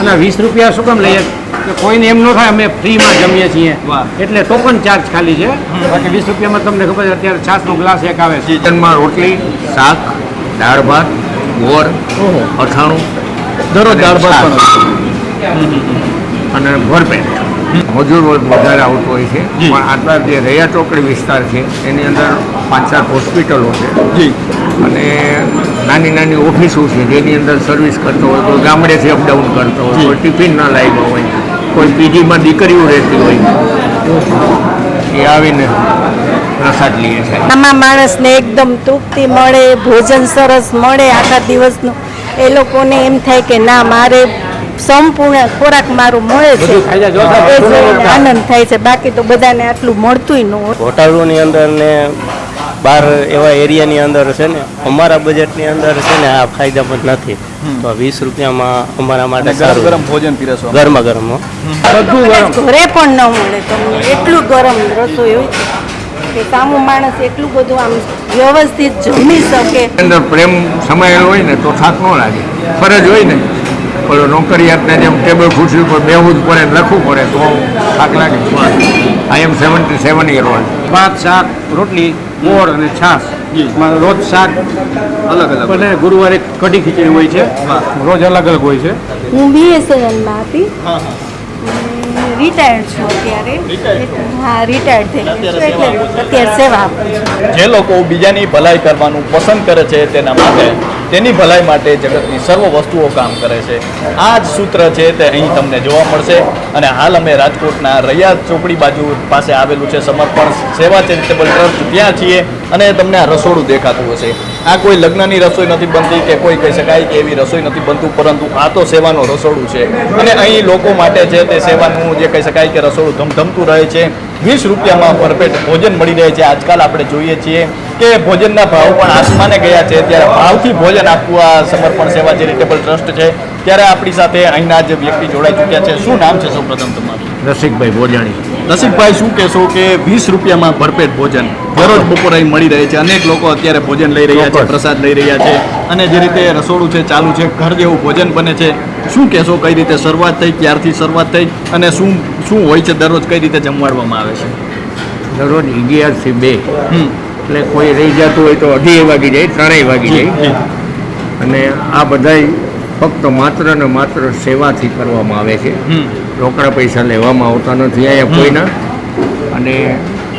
અને વીસ રૂપિયા શું કેમ લઈએ? કે કોઈને એમ ન થાય અમે ફ્રીમાં જમીએ છીએ. વાહ. એટલે ટોકન ચાર્જ ખાલી છે. બાકી વીસ રૂપિયામાં તમને ખબર છે અત્યારે છાસનો ગ્લાસ એક આવે સિઝનમાં કિચનમાં રોટલી શાક દાળ ભાત ગોળ અથાણું દરરોજ દાળ ભાત અને ભરપેટ મજૂર વર્ગ વધારે આવતો હોય છે પણ આટલા જે રૈયા ચોકડી વિસ્તાર છે એની અંદર પાંચ ચાર હોસ્પિટલો છે. જી. અને નાની નાની ઓફિસો છે જેની અંદર સર્વિસ કરતો હોય કોઈ ગામડેથી અપડાઉન કરતો હોય. કોઈ ટિફિન ના લાવ્યો હોય કોઈ પીજીમાં દીકરીઓ રહેતી હોય. એ આવીને પ્રસાદ લઈએ છે. આમાં માણસને એકદમ તૃપ્તિ મળે ભોજન સરસ મળે આખા દિવસનું. એ લોકોને એમ થાય કે ના મારે સંપૂર્ણ ખોરાક મારું મળે છે. આનંદ થાય છે. બાકી તો બધાને આટલું મળતુંય ન હોય. હોટલોની અંદર ને બાર એવા એરિયાની અંદર છે ને અમારા બજેટની અંદર છે ને આ ફાયદામંદ નથી. તો વીસ રૂપિયામાં અમારા માટે ગરમ સારું. ગરમ ભોજન પીરસો ગરમા ગરમ બધું ગરમ. ઘરે પણ ન મળે તમને એટલું ગરમ રસોઈ હોય કે સામું માણસ એટલું બધું આમ વ્યવસ્થિત જમી શકે. અંદર પ્રેમ સમાયેલો હોય ને તો થાક ન લાગે. ફરજ હોય ને. પેલો નોકરિયાતને જેમ ટેબલ ખુરશી ઉપર બેહવું જ પડે લખવું પડે તો થાક લાગે. I am seventy seven year old ભાત શાક રોટલી મોળ અને છાશ. રોજ શાક અલગ અલગ. અને ગુરુવારે કઢી ખીચડી હોય છે. રોજ અલગ અલગ હોય છે. હું બીએસએનએલમાં હતી. હા હા. રિટાયર્ડ છું અત્યારે. હા રિટાયર્ડ થઈ ગયું એટલે અત્યારે સેવા આપું છું. જે લોકો બીજાની ભલાઈ કરવાનું પસંદ કરે છે તેના માટે તેની ભલાઈ માટે જગતની સર્વ વસ્તુઓ કામ કરે છે. આ જ સૂત્ર છે તે અહીં તમને જોવા મળશે. અને હાલ અમે રાજકોટના રૈયા ચોકડી બાજુ પાસે આવેલું છે સમર્પણ સેવા ચેરિટેબલ ટ્રસ્ટ. ત્યાં છીએ અને તમને આ રસોડું દેખાતું હશે. આ કોઈ લગ્નની રસોઈ નથી બનતી કે કોઈ કહી શકાય કે એવી રસોઈ નથી બનતું, પરંતુ આ તો સેવાનું રસોડું છે. અને અહીં લોકો માટે છે તે સેવાનું જે કહી શકાય કે રસોડું ધમધમતું રહે છે. વીસ રૂપિયામાં પરપેટ ભોજન મળી રહે છે. આજકાલ આપણે જોઈએ છીએ કે ભોજનના ભાવ પણ આસમાને ગયા છે. ત્યારે ભાવથી ભોજન આપવું આ સમર્પણ સેવા ચેરિટેબલ ટ્રસ્ટ છે ત્યારે આપણી સાથે અહીંના જે વ્યક્તિ જોડાઈ ચૂક્યા છે શું નામ છે સૌપ્રથમ તમારું? રસિકભાઈ બોજાણી રસિકભાઈ શું કહેશો કે વીસ રૂપિયામાં ભરપેટ ભોજન દરરોજ બપોરે અહીં મળી રહે છે અનેક લોકો અત્યારે ભોજન લઈ રહ્યા છે પ્રસાદ લઈ રહ્યા છે અને જે રીતે રસોડું છે ચાલુ છે ઘર જેવું ભોજન બને છે શું કહેશો કઈ રીતે શરૂઆત થઈ ક્યારથી શરૂઆત થઈ અને શું શું હોય છે દરરોજ કઈ રીતે જમવાડવામાં આવે છે? દરરોજ અગિયારથી બે. એટલે કોઈ રહી જતું હોય તો અઢી વાગી જાય ત્રણેય વાગી જાય. અને આ બધાય ફક્ત માત્ર ને માત્ર સેવાથી કરવામાં આવે છે. રોકડા પૈસા લેવામાં આવતા નથી અહીંયા કોઈના. અને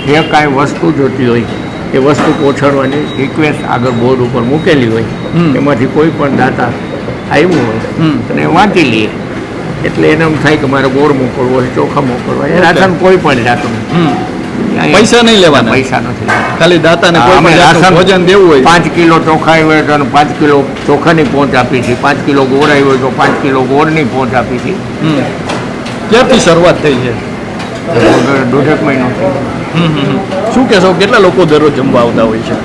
જે કાંઈ વસ્તુ જોતી હોય એ વસ્તુ પહોંચાડવાની રિક્વેસ્ટ આગળ બોર્ડ ઉપર મૂકેલી હોય એમાંથી કોઈ પણ દાતા આવ્યું હોય અને વાંચી લઈએ એટલે એને એમ થાય કે મારે ગોળ મોકલવો હોય ચોખા મોકલવા એ રાશન કોઈ પણ અહીંયા પૈસા નહીં લેવાના. પૈસા નથી ખાલી દાતાને કોઈ પણ જાતનું ભોજન દેવું હોય. પાંચ કિલો ચોખા હોય તો પાંચ કિલો ચોખાની પહોંચ આપી છે પાંચ કિલો ગોળ આવ્યો હોય તો પાંચ કિલો ગોળની પહોંચ આપી છે હમ. ક્યારથી શરૂઆત થઈ છે? દોઢેક મહિનો. શું કહેશો કેટલા લોકો દરરોજ જમવા આવતા હોય છે?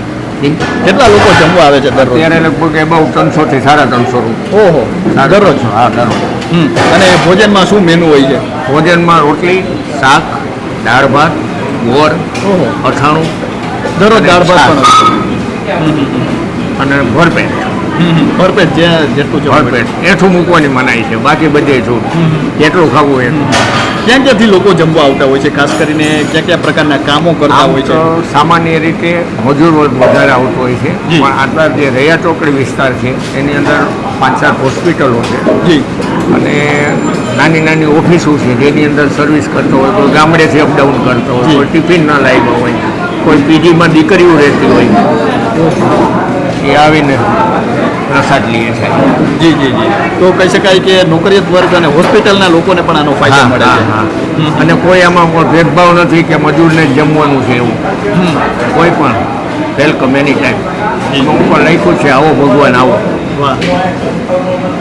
કેટલા લોકો જમવા આવે છે દરરોજ? ત્યારે લગભગ બહુ ત્રણસો થી સાડા ત્રણસો ઓહો દરરોજ? હા દરરોજ. હમ. અને ભોજનમાં શું મેનુ હોય છે? ભોજનમાં રોટલી શાક દાળ ભાત ગોળ અથાણું દરરોજ દાળ ભાત પણ અને ભરપેટ. ભરપેટ જે જેટલું છે ભરપેટ. એઠું મૂકવાની મનાઈ છે. બાકી બધે છૂટ જેટલું ખાવું એટલું. ક્યાં ક્યાંથી લોકો જમવા આવતા હોય છે? ખાસ કરીને ક્યાં ક્યાં પ્રકારના કામો કરતા હોય છે? સામાન્ય રીતે મજૂર વર્ગ વધારે આવતો હોય છે. પણ આટલા જે રૈયા ચોકડી વિસ્તાર છે એની અંદર પાંચ ચાર હોસ્પિટલો છે. જી. અને નાની નાની ઓફિસો છે જેની અંદર સર્વિસ કરતો હોય કોઈ ગામડેથી અપડાઉન કરતો હોય કોઈ ટિફિન ના લાવ્યો હોય કોઈ પીજીમાં દીકરીઓ રહેતી હોય. એ આવીને પ્રસાદ લઈએ છે. જી જી જી. તો કહી શકાય કે નોકરિયાત વર્ગ અને હોસ્પિટલના લોકોને પણ આનો ફાયદો મળે હા, છે અને કોઈ આમાં ભેદભાવ નથી કે મજૂરને જમવાનું છે એવું. કોઈ પણ. વેલકમ એની ટાઈમ પણ લખ્યું છે આવો ભગવાન આવો. વાહ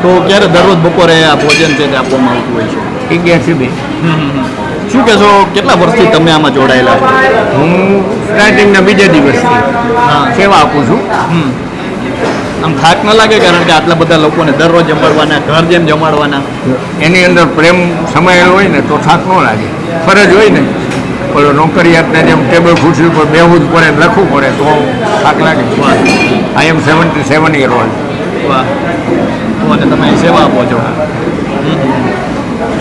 તો ક્યારે દરરોજ બપોરે આ ભોજન છે તે આપવામાં આવતું હોય છે? અગિયારથી બે શું કહેશો કેટલા વર્ષથી તમે આમાં જોડાયેલા છો? હું સ્ટાર્ટિંગના બીજા દિવસથી હા. સેવા આપું છું. આમ થાક ન લાગે કારણ કે આટલા બધા લોકોને દરરોજ જમાડવાના ઘર જેમ જમાડવાના? એની અંદર પ્રેમ સમાયેલો હોય ને તો થાક ન લાગે. ફરજ હોય ને. પેલો નોકરિયાતને જેમ ટેબલ ખુરશી ઉપર બેહવું જ પડે લખવું પડે તો થાક લાગે. I am seventy seven year old વાહ તો અને તમે સેવા આપો છો.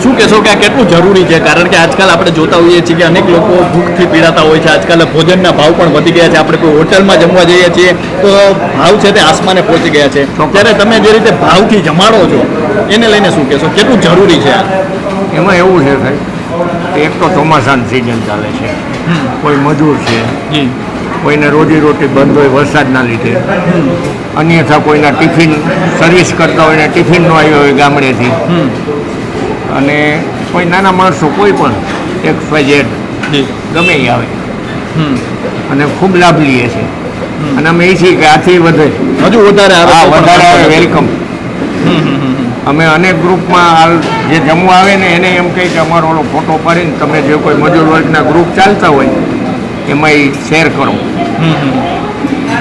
શું કહેશો કે આ કેટલું જરૂરી છે? કારણ કે આજકાલ આપણે જોતા હોઈએ છીએ કે અનેક લોકો ભૂખથી પીડાતા હોય છે. આજકાલ ભોજનના ભાવ પણ વધી ગયા છે. આપણે કોઈ હોટલમાં જમવા જઈએ છીએ તો ભાવ છે તે આસમાને પહોંચી ગયા છે. ત્યારે તમે જે રીતે ભાવથી જમાડો છો એને લઈને શું કહેશો? કેટલું જરૂરી છે આ? એમાં એવું છે સાહેબ એક તો ચોમાસાની સિઝન ચાલે છે. કોઈ મજૂર છે કોઈને રોજી રોટી બંધ હોય વરસાદના લીધે. અન્યથા કોઈના ટિફિન સર્વિસ કરતા હોય ને ટિફિન ન આવ્યો હોય ગામડેથી. અને કોઈ નાના માણસો કોઈ પણ એક્સ વાય ઝેડ ગમે એ આવે. અને ખૂબ લાભ લઈએ છે. અને અમે એ છીએ કે આથી વધે. હજુ વધારે આવે વધારે આવે વેલકમ. અમે અનેક ગ્રુપમાં હાલ જે જમવા આવે ને એને એમ કહે કે અમારો ઓલો ફોટો પાડીને તમે જે કોઈ મજૂર વર્ગના ગ્રુપ ચાલતા હોય એમાં શેર કરો.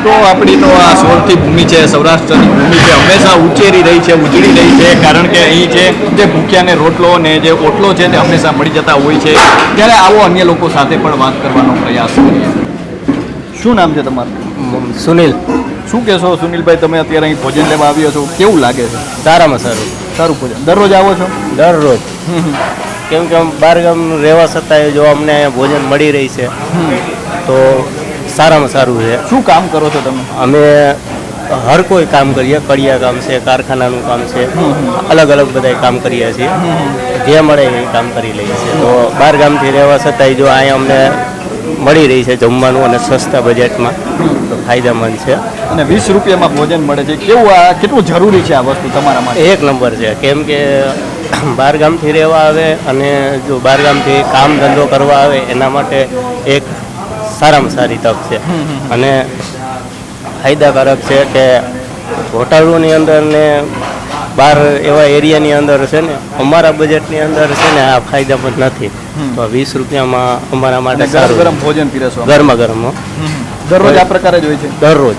તો આપણી તો આ સોરઠી ભૂમિ છે સૌરાષ્ટ્રની ભૂમિ છે હંમેશા ઉચેરી રહી છે ઉજળી રહી છે કારણ કે અહીં છે જે ભૂખ્યાને રોટલો ને જે ઓટલો છે તે હંમેશા મળી જતા હોય છે. ત્યારે આવો અન્ય લોકો સાથે પણ વાત કરવાનો પ્રયાસ કરીએ. શું નામ છે તમારું? સુનિલ. શું કહેશો સુનિલભાઈ તમે અત્યારે અહીં ભોજન લેવા આવ્યો છો? કેવું લાગે છે? સારામાં સારું. સારું ભોજન. દરરોજ આવો છો? દરરોજ. કેમ કે બહાર ગામનું રહેવા છતાંય જો અમને અહીંયા ભોજન મળી રહી છે તો સારામાં સારું છે. શું કામ કરો છો તમે? અમે હર કોઈ કામ કરીએ કડિયા કામ છે કારખાનાનું કામ છે અલગ અલગ બધા કામ કરીએ છીએ. જે મળે એ કામ કરી લઈએ છીએ. તો બહાર ગામથી રહેવા છતાંય જો અહીંયા અમને મળી રહી છે જમવાનું અને સસ્તા બજેટમાં તો ફાયદામંદ છે. અને વીસ રૂપિયામાં ભોજન મળે છે. કેવું આ કેટલું જરૂરી છે આ વસ્તુ તમારા માટે? એક નંબર છે. કેમ કે બહાર ગામથી રહેવા આવે અને જો બહાર ગામથી કામ ધંધો કરવા આવે એના માટે એક સારામાં સારી તક છે. અને ફાયદાકારક છે કે હોટલોની અંદર ને બહાર એવા એરિયાની અંદર છે ને અમારા બજેટની અંદર છે ને આ ફાયદામંદ નથી. તો વીસ રૂપિયામાં અમારા માટે સારું. ગરમ ભોજન પીરસવા ગરમા ગરમ. દરરોજ આ પ્રકારે જ હોય છે? દરરોજ.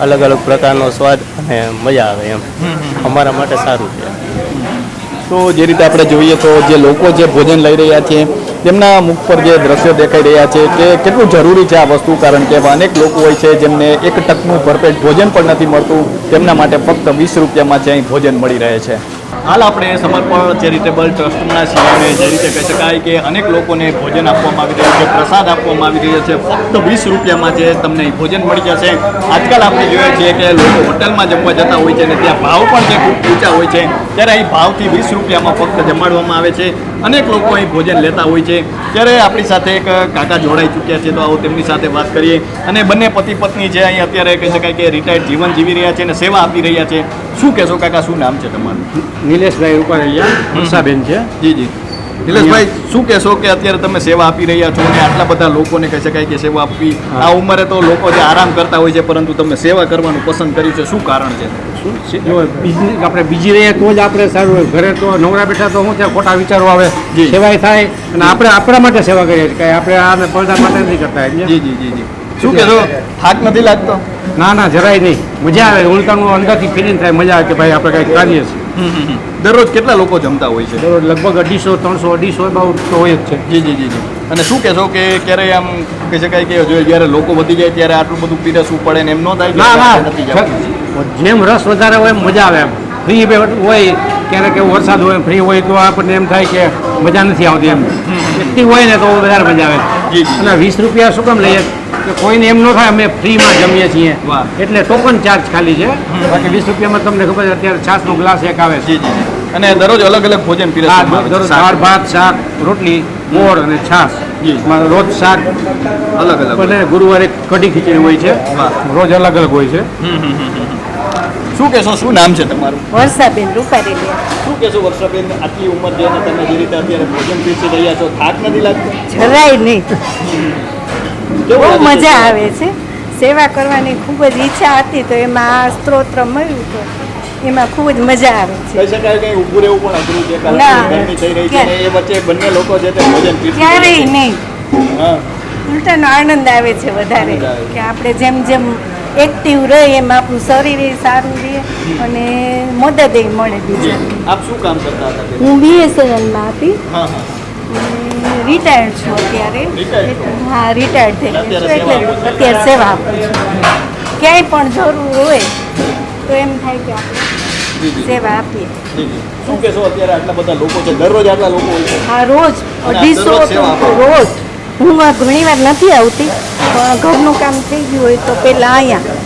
અલગ અલગ પ્રકારનો સ્વાદ અને મજા આવે એમ. અમારા માટે સારું છે. તો જે રીતે આપણે જોઈએ તો જે લોકો જે ભોજન લઈ રહ્યા છે, તેમના મુખ પર જે દ્રશ્યો દેખાઈ રહ્યા છે કે કેટલું જરૂરી છે આ વસ્તુ, કારણ કે અનેક લોકો હોય છે જેમને એક ટકનું ભરપેટ ભોજન પણ નથી મળતું, તેમના માટે ફક્ત વીસ રૂપિયામાં જ અહીં ભોજન મળી રહે છે. હાલ આપણે સમર્પણ ચેરિટેબલ ટ્રસ્ટના સિવાય જે રીતે કહી શકાય કે અનેક લોકોને ભોજન આપવામાં આવી રહ્યું છે, પ્રસાદ આપવામાં આવી રહ્યો છે, ફક્ત વીસ રૂપિયામાં જે તમને ભોજન મળી જશે. આજકાલ આપણે જોઈએ છીએ કે લોકો હોટલમાં જમવા જતા હોય છે અને ત્યાં ભાવ પણ જે ખૂબ ઊંચા હોય છે, ત્યારે અહીં ભાવથી વીસ રૂપિયામાં ફક્ત જમાડવામાં આવે છે. અનેક લોકો અહીં ભોજન લેતા હોય છે. ત્યારે આપણી સાથે એક કાકા જોડાઈ ચૂક્યા છે, તો આવો તેમની સાથે વાત કરીએ. અને બંને પતિ પત્ની છે અહીં અત્યારે કહી શકાય કે રિટાયર્ડ જીવન જીવી રહ્યા છે અને સેવા આપી રહ્યા છે. શું કહેશો કાકા, શું નામ છે તમારું? નિલેશભાઈ રૂપારેલિયા વર્ષાબેન છે. જી જી. નિલેશભાઈ શું કહેશો કે અત્યારે તમે સેવા આપી રહ્યા છો અને આટલા બધા લોકોને કહી શકાય કે સેવા આપવી? આ ઉંમરે તો લોકો જે આરામ કરતા હોય છે પરંતુ તમે સેવા કરવાનું પસંદ કર્યું છે. શું કારણ છે? શું? જો બિઝનેસ આપણે બીજી રહીએ તો જ આપણે સારું હોય. ઘરે તો નવરા બેઠા તો શું છે ખોટા વિચારો આવે. સેવાય થાય અને આપણે આપણા માટે સેવા કરીએ છીએ. કાંઈ આપણે આને પડદા માટે નથી કરતા જી જી જી જી. શું કહેશો? થાક નથી લાગતો? ના ના જરાય નહીં. મજા આવે. ઉલટાનું અંદરથી ફિલિંગ થાય મજા આવે કે ભાઈ આપણે કંઈક કરીએ છીએ દરરોજ કેટલા લોકો જમતા હોય છે? દરરોજ લગભગ અઢીસો ત્રણસો અઢીસો બહુ તો હોય જ છે. જી જી જી જી. અને શું કહેશો કે ક્યારેય આમ કહી શકાય કે જો જ્યારે લોકો વધી જાય ત્યારે આટલું બધું પીરસવું પડે ને એમ ન થાય? ના જેમ રસ વધારે હોય એમ મજા આવે એમ. ફ્રી હોય ક્યારેક એવું વરસાદ હોય ફ્રી હોય તો આપણને એમ થાય કે મજા નથી આવતી એમ. એક્ટિવ હોય ને તો વધારે મજા આવે. અને વીસ રૂપિયા શું કામ લઈએ? કે કોઈને એમ ન થાય અમે ફ્રીમાં જમીએ છીએ. એટલે ટોકન ચાર્જ ખાલી છે. બાકી વીસ રૂપિયામાં તમને ખબર છે અત્યારે છાસનો ગ્લાસ એક આવે છે. અને દરરોજ અલગ અલગ ભોજન દરરોજ. દાળ ભાત શાક રોટલી ગોળ અને. એમાં રોજ શાક. અલગ અલગ. અને ગુરુવારે કઢી ખીચડી હોય છે. રોજ અલગ અલગ હોય છે. શું કહેશો શું નામ છે તમારું? વર્ષાબેન રૂપારેલી. શું કહેશો વર્ષાબેન આટલી ઉંમર છે તમે જે રીતે અત્યારે ભોજન પીરસી રહ્યા છો થાક નથી લાગતો? જરાય નહીં. બહુ મજા આવે છે. સેવા કરવાની ખૂબ જ ઈચ્છા હતી તો એમાં આ સ્ત્રોત્ર મળ્યું તો એમાં ખૂબ જ મજા આવે છે. કહી શકાય કે ઊભું રહેવું પણ અઘરું છે કારણ ગરમી થઈ રહી છે એ વચ્ચે બંને લોકો છે તે ભોજન પીરસી ક્યારેય નહીં. ઉલટાનો આનંદ આવે છે વધારે. કે આપણે જેમ જેમ એક્ટિવ રહે એમ આપણું શરીર સારું રહે અને મદદ એ મળે બીજા આપ શું કામ કરતા હતા? હું બીએસએનએલમાં હતી. રિટાયર્ડ છું અત્યારે. હા રિટાયર્ડ થઈ ગયું છું એટલે અત્યારે સેવા આપું છું. ક્યાંય પણ જરૂર હોય તો એમ થાય કે આપણે. સેવા આપીએ. જી, જી. શું કહેશો અત્યારે આટલા બધા લોકો છે? દરરોજ આટલા લોકો હોય હા રોજ. અઢીસો રોજ. હું ઘણી વાર નથી આવતી પણ ઘરનું કામ થઈ ગયું હોય તો પેલા અહીંયા.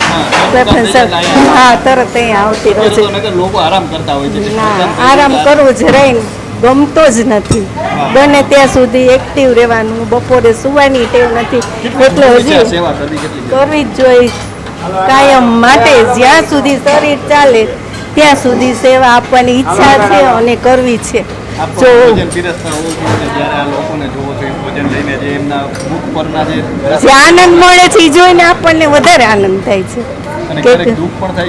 હા, તરત અહીંયા આવતી રોજ લોકો આરામ કરતા હોય છે. આરામ કરવો જરાય ગમતો જ નથી. બને ત્યાં સુધી એક્ટિવ રહેવાનું. બપોરે સુવાની ટેવ નથી. એટલે હજી કરવી જ જોઈએ. કાયમ માટે જ્યાં સુધી શરીર ચાલે ત્યાં સુધી સેવા આપવાની ઈચ્છા છે અને કરવી છે. જો જે આનંદ મળે છે એ જોઈને આપણને વધારે આનંદ થાય છે. કે-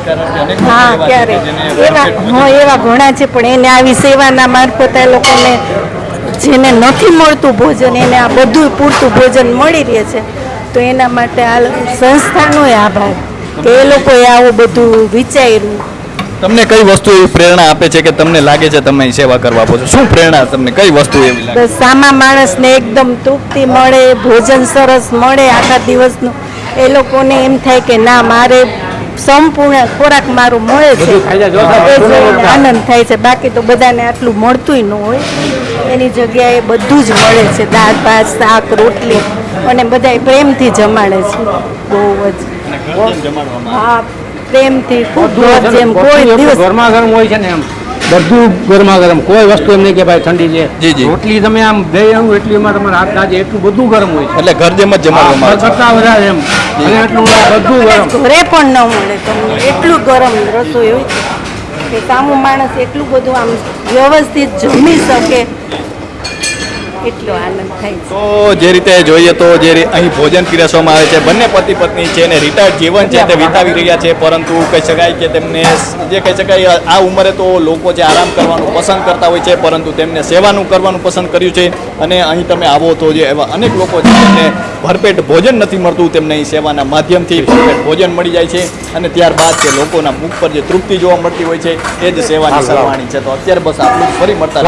ક્યારેક હા એવા હા એવા ઘણા છે પણ એને આવી સેવાના મારફતે લોકોને જેને નથી મળતું ભોજન એને આ બધું પૂરતું ભોજન મળી રહે છે. તો એના માટે આ સંસ્થાનો આભાર કે એ લોકોએ આવું બધું વિચાર્યું. તમને કઈ વસ્તુ એવી પ્રેરણા આપે છે કે તમને લાગે છે તમે સેવા કરવા આપો છો? શું પ્રેરણા તમને? કઈ વસ્તુ એવી લાગે? સામા માણસને એકદમ તૃપ્તિ મળે ભોજન સરસ મળે આખા દિવસનું. એ લોકોને એમ થાય કે ના મારે સંપૂર્ણ ખોરાક મારું મળે છે. એ જોઈને આનંદ થાય છે. બાકી તો બધાને આટલું મળતુંય ન હોય. એની જગ્યાએ બધું જ મળે છે. દાળ ભાત શાક રોટલી. અને બધા પ્રેમથી જમાડે છે. બહુ જ. હા પ્રેમથી ખૂબ જેમ કોઈ દિવસ ગરમા ગરમ હોય છે ને એમ. બધું ગરમા ગરમ. કોઈ વસ્તુ એમ નહીં કે ભાઈ ઠંડી છે. જી, જી. રોટલી તમે આમ દઈ આવું એટલી એમાં તમારે હાથ લાગે એટલું બધું ગરમ હોય છે. એટલે ઘર જેમ જ જમાડવામાં આવે કરતા વધારે એમ. અને એટલું બધું ગરમ. ઘરે પણ ન મળે તમને એટલું ગરમ રસોઈ હોય છે કે સામું માણસ એટલું બધું આમ વ્યવસ્થિત જમી શકે. એટલો આનંદ થાય છે. તો જે રીતે જોઈએ તો જે અહીં ભોજન પીરસવામાં આવે છે બંને પતિ પત્ની છે અને રિટાયર્ડ જીવન છે તે વિતાવી રહ્યા છે પરંતુ કહી શકાય કે તેમને જે કહી શકાય આ ઉંમરે તો લોકો જે આરામ કરવાનું પસંદ કરતા હોય છે પરંતુ તેમને સેવાનું કરવાનું પસંદ કર્યું છે અને અહીં તમે આવો તો જે એવા અનેક લોકો છે તેમને ભરપેટ ભોજન નથી મળતું તેમને અહીં સેવાના માધ્યમથી ભરપેટ ભોજન મળી જાય છે અને ત્યારબાદ જે લોકોના મુખ પર જે તૃપ્તિ જોવા મળતી હોય છે એ જ સેવાની સરવાણી છે. તો અત્યારે બસ આપણું ફરી મળતા